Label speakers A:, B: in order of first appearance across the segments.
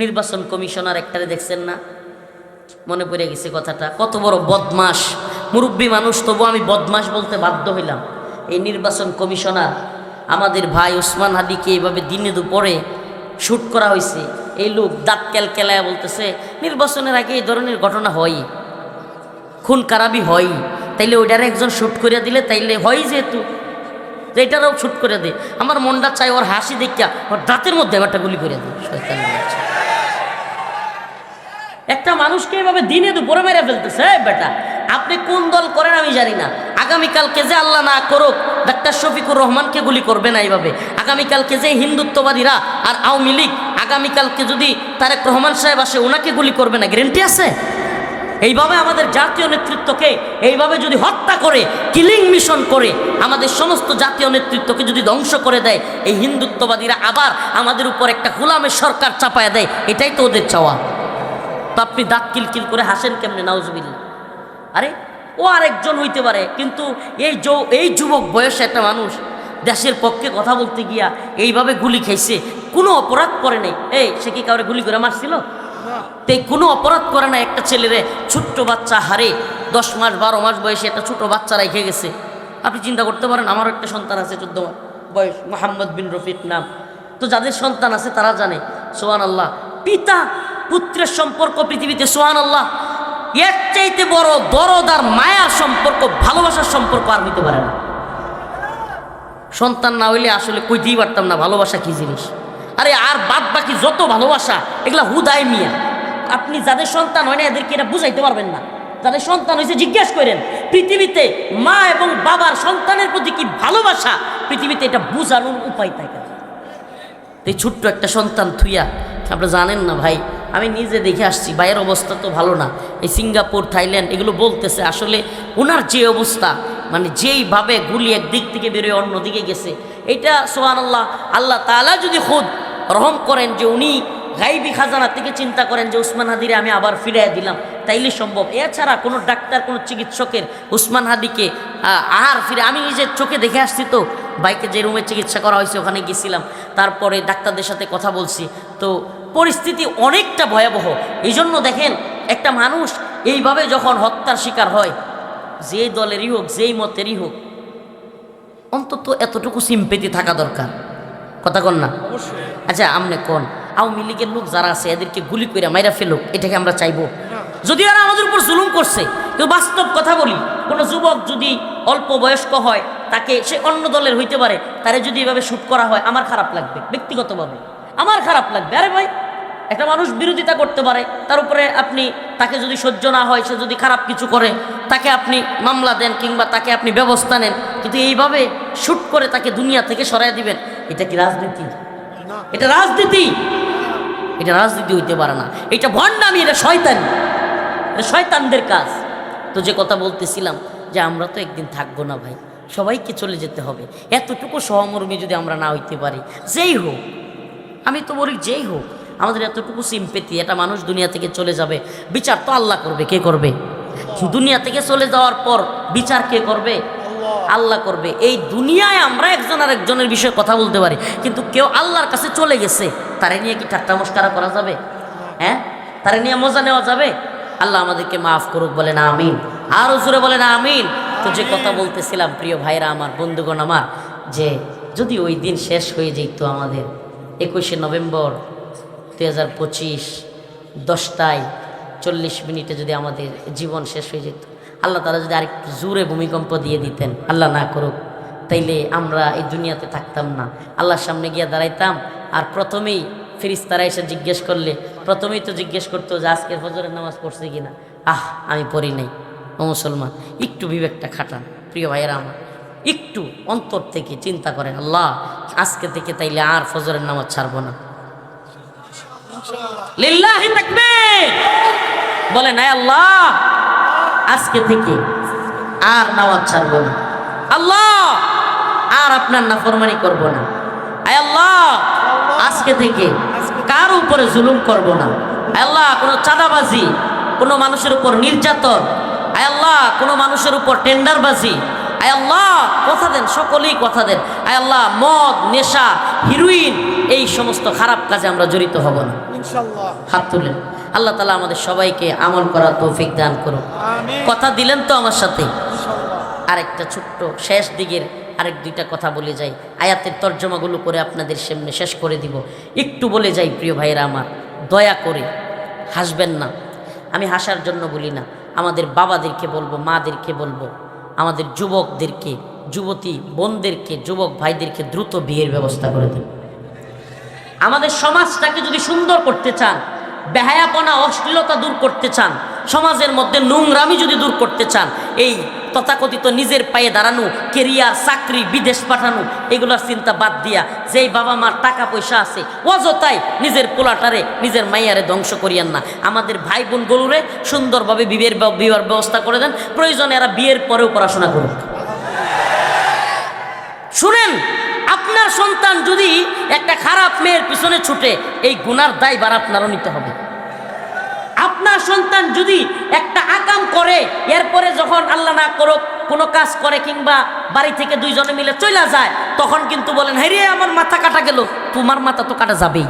A: নির্বাচন কমিশনার একটারে দেখছেন না? মনে পড়ে গেছে কথাটা। কত বড় বদমাস মুরব্বী মানুষ, তবু আমি বদমাস বলতে বাধ্য হইলাম। এই নির্বাচন কমিশনার, আমাদের ভাই ওসমান হাদিকে এইভাবে দিনে দুপুরে শ্যুট করা হয়েছে এই লোক দাঁত ক্যালকেলায় বলতেছে, নির্বাচনের আগে এই ধরনের ঘটনা হয়। খুন কারাবি হয়। তাইলে ওইটার একজন শ্যুট করে দিলে, তাইলে হয় যেহেতু। এটারও শ্যুট করে দে। আমার মনটা চাই ওর হাসি দেখিয়া, ওর দাঁতের মধ্যে একটা গুলি করে বাচ্চা। একটা মানুষকে এভাবে দিনে দুপুরে মেরে ফেলতেছে বেটা। আপনি কোন দল করেন আমি জানি না। আগামীকালকে যে আল্লাহ না করুক, ডাক্তার শফিকুর রহমানকে গুলি করবে না এইভাবে। আগামীকালকে যে হিন্দুত্ববাদীরা আর আওয়ামী লীগ, আগামীকালকে যদি তারেক রহমান সাহেব আসে ওনাকে গুলি করবে না, গ্যারেন্টি আছে? এইভাবে আমাদের জাতীয় নেতৃত্বকে এইভাবে যদি হত্যা করে, কিলিং মিশন করে, আমাদের সমস্ত জাতীয় নেতৃত্বকে যদি ধ্বংস করে দেয়, এই হিন্দুত্ববাদীরা আবার আমাদের উপর একটা গোলামের সরকার চাপায় দেয়, এটাই তো ওদের চাওয়া। তো আপনি দাঁত কিলকিল করে হাসেন কেমনে? নাউজবিল্লা আরে ও আরেকজন হইতে পারে কিন্তু এই যৌ এই যুবক বয়সে একটা মানুষ দেশের পক্ষে কথা বলতে গিয়া এইভাবে গুলি খাইছে কোনো অপরাধ করে নাই। এই সে কি কাউরে গুলি করে মারছিল? তাই কোনো অপরাধ করে না একটা ছেলেরে ছোট্ট বাচ্চা হারে দশ মাস বারো মাস বয়সে একটা ছোট বাচ্চা রেখে গেছে। আপনি চিন্তা করতে পারেন আমারও একটা সন্তান আছে চোদ্দ বয়স মোহাম্মদ বিন রফিক নাম। তো যাদের সন্তান আছে তারা জানে সোহান আল্লাহ পিতা পুত্রের সম্পর্ক পৃথিবীতে সোহান আল্লাহ এর চাইতে বড় দরদ আর মায়ার সম্পর্ক, ভালোবাসার সম্পর্ক আর হইতে পারে না। সন্তান না হইলে আসলে কই কইতেই পারতাম না, ভালোবাসা কি জিনিস? আরে আর বাদ বাকি যত ভালোবাসা, এগুলা হুদায় মিয়া। আপনি যাদের সন্তান হয় না, এদেরকে এটা বুঝাইতে পারবেন না। যাদের সন্তান হয়েছে জিজ্ঞেস করেন, পৃথিবীতে মা এবং বাবার সন্তানের প্রতি কি ভালোবাসা? পৃথিবীতে এটা বুঝানোর উপায় থাকে। এই ছোট্ট একটা সন্তান থুইয়া, আপনারা জানেন না ভাই আমি নিজে দেখে আসছি, ভাইয়ের অবস্থা তো ভালো না। এই সিঙ্গাপুর, থাইল্যান্ড, এগুলো বলতেছে, আসলে ওনার যে অবস্থা মানে যেইভাবে গুলি একদিক থেকে বেরোয়, অন্যদিকে গেছে, এটা সোহান আল্লাহ আল্লাহ তালা যদি খুদ রহম করেন যে উনি গাইবি খাজানা থেকে চিন্তা করেন যে উসমান হাদিরে আমি আবার ফিরিয়ে দিলাম, তাইলে সম্ভব। এছাড়া কোনো ডাক্তার, কোনো চিকিৎসকের উসমান হাদিকে আর ফিরে, আমি নিজের চোখে দেখে আসছি তো বাইকে যে রুমে চিকিৎসা করা হয়েছে, ওখানে গেছিলাম, তারপরে ডাক্তারদের সাথে কথা বলছি, তো পরিস্থিতি অনেকটা ভয়াবহ। এই জন্য দেখেন একটা মানুষ এইভাবে যখন হত্যার শিকার হয় যেই দলেরই হোক যেই মতেরই হোক অন্তত এতটুকু সিম্পেতি থাকা দরকার। কথা কন না? আচ্ছা আমনে কোন আওয়ামী লীগের লোক যারা আছে এদেরকে গুলি করে মাইরা ফেলুক এটাকে আমরা চাইব। যদি এরা আমাদের উপর জুলুম করছে কেউ বাস্তব কথা বলি কোনো যুবক যদি অল্প বয়স্ক হয় তাকে সে অন্য দলের হইতে পারে তারে যদি এভাবে শ্যুট করা হয় আমার খারাপ লাগবে ব্যক্তিগতভাবে। আমার খারাপ লাগবে। আরে ভাই একটা মানুষ বিরোধিতা করতে পারে, তার উপরে আপনি, তাকে যদি সহ্য না হয়, সে যদি খারাপ কিছু করে, তাকে আপনি মামলা দেন কিংবা তাকে আপনি ব্যবস্থা নেন, কিন্তু এইভাবে শ্যুট করে তাকে দুনিয়া থেকে সরাই দিবেন, এটা কি রাজনীতি? এটা রাজনীতি? এটা রাজনীতি হইতে পারে না। এটা ভণ্ডামি, এটা শয়তানি। এটা শয়তানদের কাজ। তো যে কথা বলতেছিলাম যে আমরা তো একদিন থাকব না ভাই, সবাইকে চলে যেতে হবে। এতটুকু সহমর্মী যদি আমরা না হইতে পারি, যেই হোক, আমি তো বলি যেই হোক আমাদের এতটুকু সিম্পেতি এটা মানুষ দুনিয়া থেকে চলে যাবে। বিচার তো আল্লাহ করবে, কে করবে? দুনিয়া থেকে চলে যাওয়ার পর বিচার কে করবে? আল্লাহ করবে। এই দুনিয়ায় আমরা একজন আর একজনের বিষয়ে কথা বলতে পারি, কিন্তু কেউ আল্লাহর কাছে চলে গেছে, তারে নিয়ে কি ঠাট্টা মস্কারা করা যাবে? হ্যাঁ? তারে নিয়ে মজা নেওয়া যাবে? আল্লাহ আমাদেরকে মাফ করুক বলে না আমিন। আর জোরে বলে না আমিন। তো যে কথা বলতেছিলাম, প্রিয় ভাইরা আমার, বন্ধুগণ আমার, যে যদি ওই দিন শেষ হয়ে যেত আমাদের, একুশে নভেম্বর দুই হাজার পঁচিশ দশটায় চল্লিশ মিনিটে যদি আমাদের জীবন শেষ হয়ে যেত, আল্লাহ তারা যদি আরেকটু জোরে ভূমিকম্প দিয়ে দিতেন, আল্লাহ না করুক, তাইলে আমরা এই দুনিয়াতে থাকতাম না। আল্লাহর সামনে গিয়ে দাঁড়াইতাম আর প্রথমেই ফিরিস্তারা এসে জিজ্ঞেস করলে, প্রথমেই তো জিজ্ঞেস করতো যে আজকে ফজরের নামাজ পড়ছে কিনা। আহ, আমি পড়ি নাই, ও মুসলমান, একটু বিবেকটা খাটান, প্রিয় ভাইয়েরা আমার, একটু অন্তর থেকে চিন্তা করেন, আল্লাহ, আজকে থেকে তাইলে আর ফজরের নামাজ ছাড়বো না। লিল্লাহি তাকবীর। বলে না আল্লাহ, আজকে থেকে আর নামাজ ছাড়বো না। আল্লাহ, আর আপনার নাফরমানি করব না। আয় আল্লাহ, আজকে থেকে কার উপরে জুলুম করব না। আয় আল্লাহ, কোনো চাঁদাবাজি, কোনো মানুষের উপর নির্যাতন। আয় আল্লাহ, কোনো মানুষের উপর টেন্ডারবাজি। আয় আল্লাহ, কথা দেন, সকলেই কথা দেন। আয় আল্লাহ, মদ, নেশা হিরোইন এই সমস্ত খারাপ কাজে আমরা জড়িত হব না। হাত তুলেন আল্লাহ তালা আমাদের সবাইকে আমল করার তৌফিক দান করুন কথা দিলেন তো আমার সাথে? আরেকটা ছোট্ট শেষ দিকের আরেক দুইটা কথা বলে যাই। আয়াতের তর্জমাগুলো করে আপনাদের সামনে শেষ করে দিব। একটু বলে যাই প্রিয় ভাইয়েরা আমার। দয়া করে হাসবেন না। আমি হাসার জন্য বলি না। আমাদের বাবাদেরকে বলব মাদেরকে বলব আমাদের যুবকদেরকে যুবতী বোনদেরকে যুবক ভাইদেরকে দ্রুত বিয়ের ব্যবস্থা করে দেন। আমাদের সমাজটাকে যদি সুন্দর করতে চান, বেহায়াপনা, অশ্লীলতা দূর করতে চান, সমাজের মধ্যে নোংরামি যদি দূর করতে চান, এই তথাকথিত নিজের পায়ে দাঁড়ানো, কেরিয়ার, চাকরি, বিদেশ পাঠানো, এগুলোর চিন্তা বাদ দিয়া যেই বাবা মার টাকা পয়সা আছে, অযথাই নিজের পোলাটারে, নিজের মাইয়ারে ধ্বংস করিয়েন না। আমাদের ভাই বোন গরুরে সুন্দরভাবে বিয়ের ব্যব- ব্যবস্থা করে দেন। প্রয়োজনে এরা বিয়ের পরেও পড়াশোনা করুক। শুনেন আপনার সন্তান যদি একটা খারাপ মেয়ের পিছনে ছুটে, এই গুনার দায়বার আপনারও নিতে হবে। আপনার সন্তান যদি একটা আকাম করে, এরপরে যখন আল্লাহ না করুক, কোনো কাজ করে কিংবা বাড়ি থেকে দুইজনে মিলে চলে যায়, তখন কিন্তু বলেন হ্যাঁ রে আমার মাথা কাটা গেল। তোমার মাথা তো কাটা যাবেই।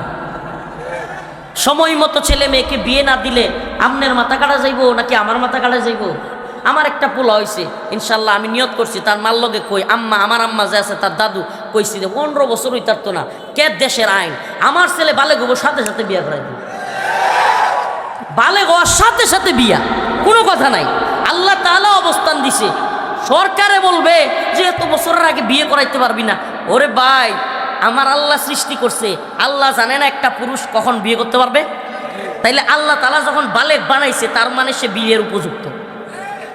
A: সময় মতো ছেলে মেয়েকে বিয়ে না দিলে আমনের মাথা কাটা যাইবো নাকি আমার মাথা কাটা যাইবো? আমার একটা পোলা হয়েছে ইনশাল্লাহ আমি নিয়ত করছি, তার মার লগে কই, আম্মা, আমার আম্মা যে আছে, তার দাদু কইছি যে পনেরো বছর হইতারতো না, কে দেশের আইন? আমার ছেলে বালে গোবর সাথে সাথে বিয়ে করাই দিব। বালে হওয়ার সাথে সাথে বিয়া, কোনো কথা নাই। আল্লাহ তাআলা অবস্থান দিছে। সরকারে বলবে যে এত বছরের আগে বিয়ে করাইতে পারবি না। ওরে ভাই, আমার আল্লাহ সৃষ্টি করছে। আল্লাহ জানে না একটা পুরুষ কখন বিয়ে করতে পারবে? তাইলে আল্লাহ তালা যখন বালেক বানাইছে, তার মানে সে বিয়ের উপযুক্ত।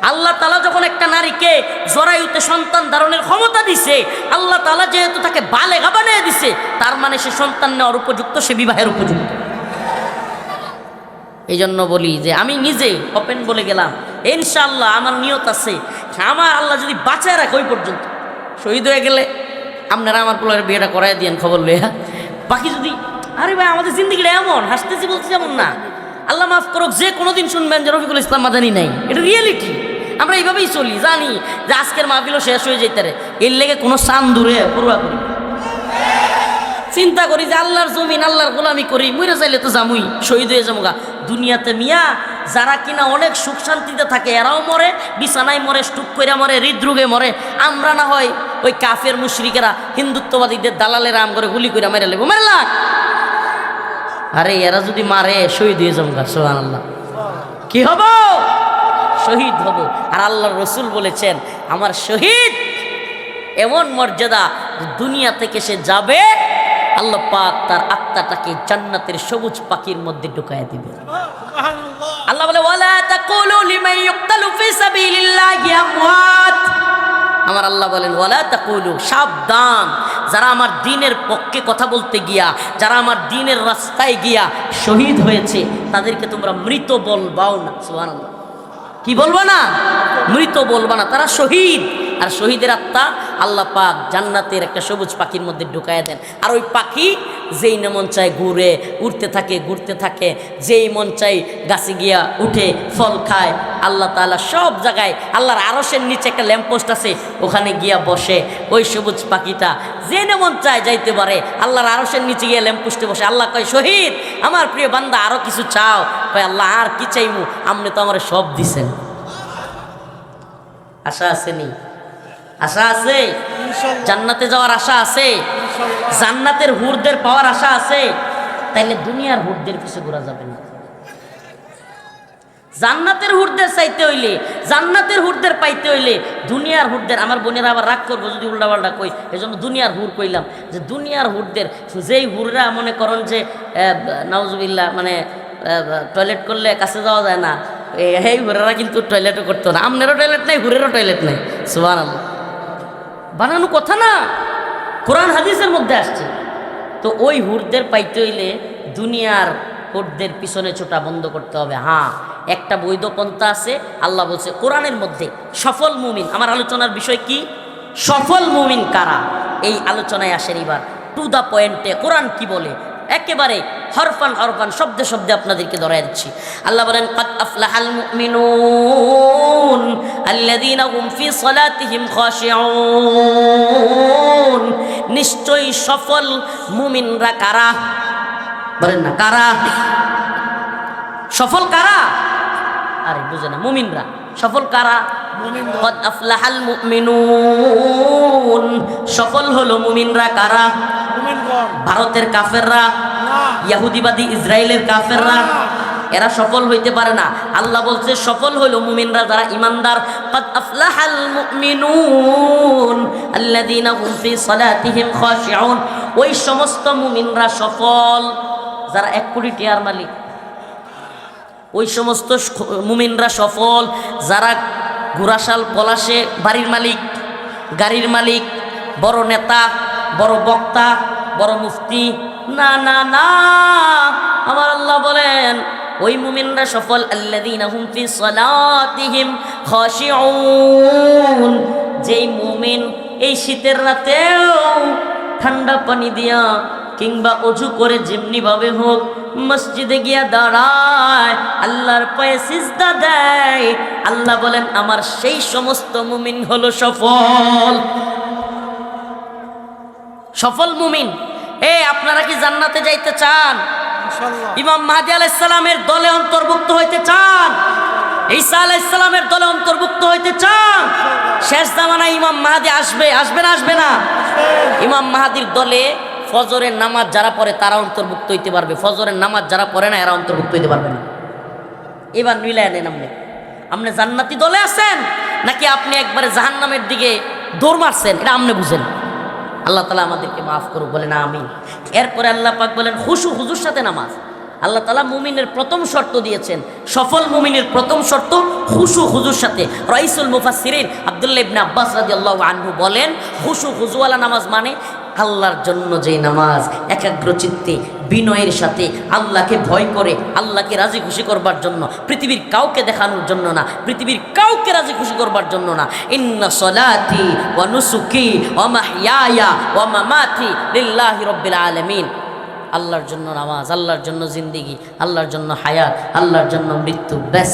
A: আল্লাহ তালা যখন একটা নারীকে জরায়ুতে সন্তান ধারণের ক্ষমতা দিছে, আল্লাহ তালা যেহেতু তাকে বালেগা বানিয়ে দিছে, তার মানে সে সন্তান নেওয়ার উপযুক্ত, সে বিবাহের উপযুক্ত। এই জন্য বলি যে আমি নিজে ওপেন বলে গেলাম ইনশাল্লাহ আমার নিয়ত আছে, আমার আল্লাহ যদি বাঁচায় রাখে ওই পর্যন্ত। শহীদ হয়ে গেলে আপনারা আমার পোলার বিয়েটা করাই দিয়েন খবর লইয়া। বাকি যদি, আরে ভাই, আমাদের জিন্দিগিটা এমন, হাসতেছি বলছি এমন না। আল্লাহ মাফ করুক, যে কোনোদিন শুনবেন যে রফিকুল ইসলাম মাদানি নাই, এটা রিয়েলিটি আমরা এইভাবেই চলি, জানি যে আজকের মাহফিলও শেষ হয়ে যেতে রে এর লেগে কোনো সান দূরে পড়ুয়া করি। চিন্তা করি যে আল্লাহর জমিন, আল্লাহর গোলামি করি, মরে চাইলে তো জামুই, শহীদ হয়ে যাব গা দুনিয়াতে মিয়া, যারা কিনা অনেক সুখ শান্তিতে থাকে, এরাও মরে, বিছানায় মরে স্টুক করে মরে, হৃদরোগে মরে। আমরা না হয় ওই কাফের মুশরিকেরা, হিন্দুত্ববাদীদের দালালের আম করে গুলি করে মেরে লেবো মেরলা আরে, এরা যদি মারে, শহীদ হয়ে যাব গা সোহান আল্লাহ কি হব? শহীদ হব। আর আল্লাহর রসুল বলেছেন আমার শহীদ এমন মর্যাদা দুনিয়া থেকে সে যাবে আল্লাহ পাক তার আত্মাটাকে জান্নাতের সবুজ পাখির মধ্যে ঢুকায় দিবে। আল্লাহ বলে ওয়ালা তাকুলু লিমান ইউক্তালু ফি সাবিলিল্লাহি আমওয়াত। আমার আল্লাহ বলেন ওয়ালা তাকুলু সাবধান। যারা আমার দিনের পক্ষে কথা বলতে গিয়া যারা আমার দিনের রাস্তায় গিয়া শহীদ হয়েছে তাদেরকে তোমরা মৃত বলবাও না। সুবহানাল্লাহ। কি বলবা না? মৃত বলবা না তারা শহীদ। আর শহীদের আত্মা আল্লাহ পাক জান্নাতের একটা সবুজ পাখির মধ্যে ঢুকায় দেন। আর ওই পাখি যেই না মন চায় ঘুরে উঠতে থাকে, ঘুরতে থাকে, যেই মন চাই গাছে গিয়া উঠে, ফল খায়, আল্লাহ তাআলা সব জায়গায় আল্লাহর আরসের নিচে একটা ল্যাম্পপোস্ট আছে, ওখানে গিয়া বসে, ওই সবুজ পাখিটা যে না মন চায় যাইতে পারে, আল্লাহর আরসের নিচে গিয়ে ল্যাম্পপোস্টে বসে, আল্লাহ কয়, শহীদ, আমার প্রিয় বান্দা, আরও কিছু চাও? কয়, আল্লাহ, আর কি চাইমু? আপনি তো আমার সব দিছেন। আশা আছে আশা আছে? জান্নাতে যাওয়ার আশা আছে? জান্নাতের হুরদের পাওয়ার আশা আছে? তাইলে দুনিয়ার হুরদের পিছু ঘোরা যাবে না। জান্নাতের হুরদের চাইতে হইলে জান্নাতের হুরদের পাইতে হইলে দুনিয়ার হুরদের আমার বোনেরা আবার রাগ করব যদি উল্টাপাল্টা কই এই জন্য দুনিয়ার হুর কইলাম যে দুনিয়ার হুরদের যেই হুররা মনে করেন যে নাউজুবিল্লা মানে টয়লেট করলে কাছে যাওয়া যায় না এই হুরেরা কিন্তু টয়লেটও করতো না। আমনেরও টয়লেট নাই হুরেরও টয়লেট নাই। আল্লাহ বানানো কথা না। কোরআন, হাদিসের মধ্যে আসছে। তো ওই হুরদের পাইতে হইলে দুনিয়ার হুরদের পিছনে ছোটা বন্ধ করতে হবে। হ্যাঁ একটা বৈধ পন্থা আছে। আল্লাহ বলছে, কোরআনের মধ্যে সফল মুমিন, আমার আলোচনার বিষয় কি? সফল মুমিন কারা? এই আলোচনায় আসেন এবার। টু দ্য পয়েন্টে কোরআন কি বলে? একেবারে হরফান হরফান শব্দে শব্দে আপনাদেরকে ধরাই দিচ্ছি। আল্লাহ বলেন কদ আফলাহাল মুমিনুন আল্লাযীনা হুম ফি সলাতিহিম খাশিউন। নিশ্চয়ই সফল মুমিনরা কারা? বলেন না কারা? সফল কারা? আরে বুঝে না মুমিনরা। সফল কারা? কদ আফলাহাল মুমিনুন হলো মুমিনরা কারা
B: মুমিনগণ
A: ভারতের কাফেররা
B: না
A: ইয়াহুদিবাদী ইসরায়েলের কাফেররা এরা সফল হইতে পারে না আল্লাহ বলছে সফল হইল মুমিনরা যারা ইমানদার قد أفلح المؤمنون الذين هم في صلاتهم خاشعون ওই সমস্ত মুমিনরা সফল যারা এক কোটি টিয়ার মালিক ওই সমস্ত স- মুমিনরা সফল যারা ঘোড়াশাল পলাশে বাড়ির মালিক গাড়ির মালিক বড় নেতা, বড় বক্তা, বড় মুফতি। না না না। আমার আল্লাহ বলেন, ওই মুমিনরা সফল। আল্লাযীনা হুম ফি সালাতিহিম খাশিউন। যেই মুমিন এই শীতের রাতেও ঠান্ডা পানি দিয়া কিংবা অজু করে যেমনি ভাবে হোক মসজিদে গিয়া দাঁড়ায়, আল্লাহর পায়ে সিজদা দেয়। আল্লাহ বলেন, আমার সেই সমস্ত মুমিন হলো সফল। সফল মুমিন। এ আপনারা কি জান্নাতে যাইতে চান? ইমাম মাহাদি আলাইসালামের দলে অন্তর্ভুক্ত হইতে চান? ঈসা আলাইসালামের দলে অন্তর্ভুক্ত হইতে চান? শেষ জামানায় ইমাম মাহাদি আসবে আসবে না আসবে না? ইমাম মাহাদির দলে ফজরের নামাজ যারা পড়ে তারা অন্তর্ভুক্ত হইতে পারবে। ফজরের নামাজ যারা পড়ে না এরা অন্তর্ভুক্ত হইতে পারবে না। এবার মিলায় নেন আপনি। আপনি জান্নাতি দলে আছেন নাকি আপনি একবারে জাহান্নামের দিকে দৌড় মারছেন? এটা আপনি বুঝেন। আল্লাহ তালা আমাদেরকে মাফ করুক, বলেন আমি এরপরে আল্লাহ পাক বলেন, খুশু, হুজুর সাথে নামাজ। আল্লাহ তালা মুমিনের প্রথম শর্ত দিয়েছেন। সফল মুমিনের প্রথম শর্ত হুসু হুজুর সাথে। রাইসুল মুফাসসিরিন আব্দুল্লাহ ইবনে আব্বাস রাজি আল্লাহ আনহু বলেন হুসু হুজুওয়ালা নামাজ মানে আল্লাহর জন্য যে নামাজ একাগ্র চিত্তে বিনয়ের সাথে আল্লাহকে ভয় করে, আল্লাহকে রাজি খুশি করবার জন্য, পৃথিবীর কাউকে দেখানোর জন্য না, পৃথিবীর কাউকে রাজি খুশি করবার জন্য না। ইন্না সলাতি ওয়া নুসুকি ওয়া মাহইয়ায়া ওয়া মামাতি লিল্লাহি রাব্বিল আলামিন। আল্লাহর জন্য নামাজ, আল্লাহর জন্য জিন্দিগি, আল্লাহর জন্য হায়াত, আল্লাহর জন্য মৃত্যু, ব্যাস।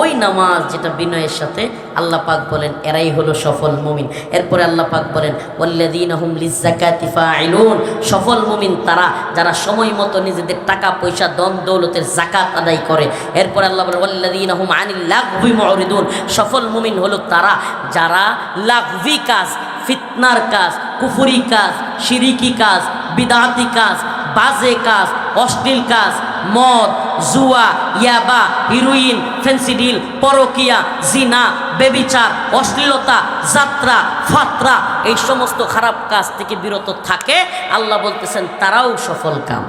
A: ওই নামাজ যেটা বিনয়ের সাথে আল্লাহ পাক বলেন, এরাই হলো সফল মুমিন। এরপরে আল্লাহ পাক বলেন, ওয়াল্লাযীনা হুম লিজ্জাকাতি ফাইলুন সফল মুমিন তারা, যারা সময় মতো নিজেদের টাকা, পয়সা দন দৌলতের জাকাত আদায় করে। এরপরে আল্লাহ বলেন, ওয়াল্লাযীনা হুম আনিল লাগবি মুরিদুন সফল মুমিন হলো তারা, যারা লাগভি কাজ, ফিতনার কাজ, কুফুরি কাজ, শিরিকি কাজ, বিদাতি কাজ বাজে কাজ, অশ্লীল কাজ, মদ, জুয়া, ইয়াবা, হিরোইন, ফেন্সিডিল, পরকিয়া, জিনা, বেবিচার, অশ্লীলতা, যাত্রা, ফাত্রা, এই সমস্ত খারাপ কাজ থেকে বিরত থাকে। আল্লাহ বলতেছেন, তারাও সফল কাম।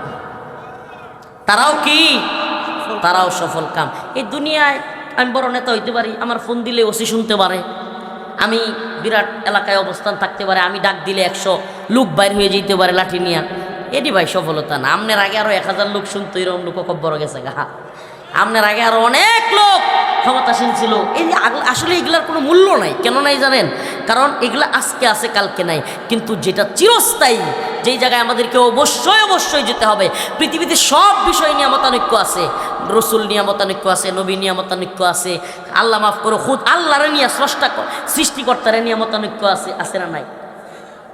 A: তারাও কি? তারাও সফল কাম। এই দুনিয়ায় আমি বড় নেতা হইতে পারি, আমার ফোন দিলে ওসি শুনতে পারে। আমি বিরাট এলাকায় অবস্থান থাকতে পারে, আমি ডাক দিলে একশো লোক বাইর হয়ে যেতে পারে লাঠি নিয়ে। এটি ভাই সফলতা না। আমনের আগে আরও এক হাজার লোক শুনতো, এরকম লোক কব্বর গেছে গা। আমনের আগে আরও অনেক লোক ক্ষমতাসীন ছিল। এই আসলে এগুলার কোনো মূল্য নাই। কেন নাই জানেন? কারণ এগুলা আজকে আছে, কালকে নাই। কিন্তু যেটা চিরস্থায়ী, যেই জায়গায় আমাদেরকে অবশ্যই অবশ্যই যেতে হবে, পৃথিবীতে সব বিষয় নিয়ে মতানৈক্য আছে। রসুল নিয়ে মতানৈক্য আছে, নবী নিয়ে মতানৈক্য আছে, আল্লাহ মাফ করো খুদ আল্লাহরে নিয়ে স্রষ্টা সৃষ্টিকর্তারে নিয়ে মতানৈক্য আছে আছে না নাই?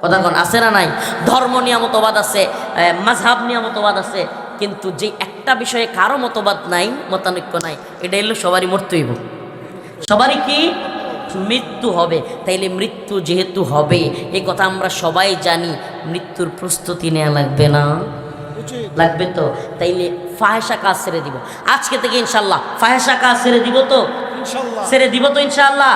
A: কথা কন আছে না নাই? ধর্ম নিয়ে মতবাদ আছে মাঝহাব নিয়ে মতবাদ আছে কিন্তু যে একটা বিষয়ে কারও মতবাদ নাই মতানৈক্য নাই এটা হলো সবারই মরতে হইব সবারই কি? মৃত্যু হবে। তাইলে মৃত্যু যেহেতু হবে এই কথা আমরা সবাই জানি মৃত্যুর প্রস্তুতি নেওয়া লাগবে না? লাগবে তো? তাইলে ফাহেসা কাজ ছেড়ে দিব। আজকে থেকে ইনশাল্লাহ ফাহেসা কাজ ছেড়ে দিব তো? ছেড়ে দিব তো ইনশাল্লাহ।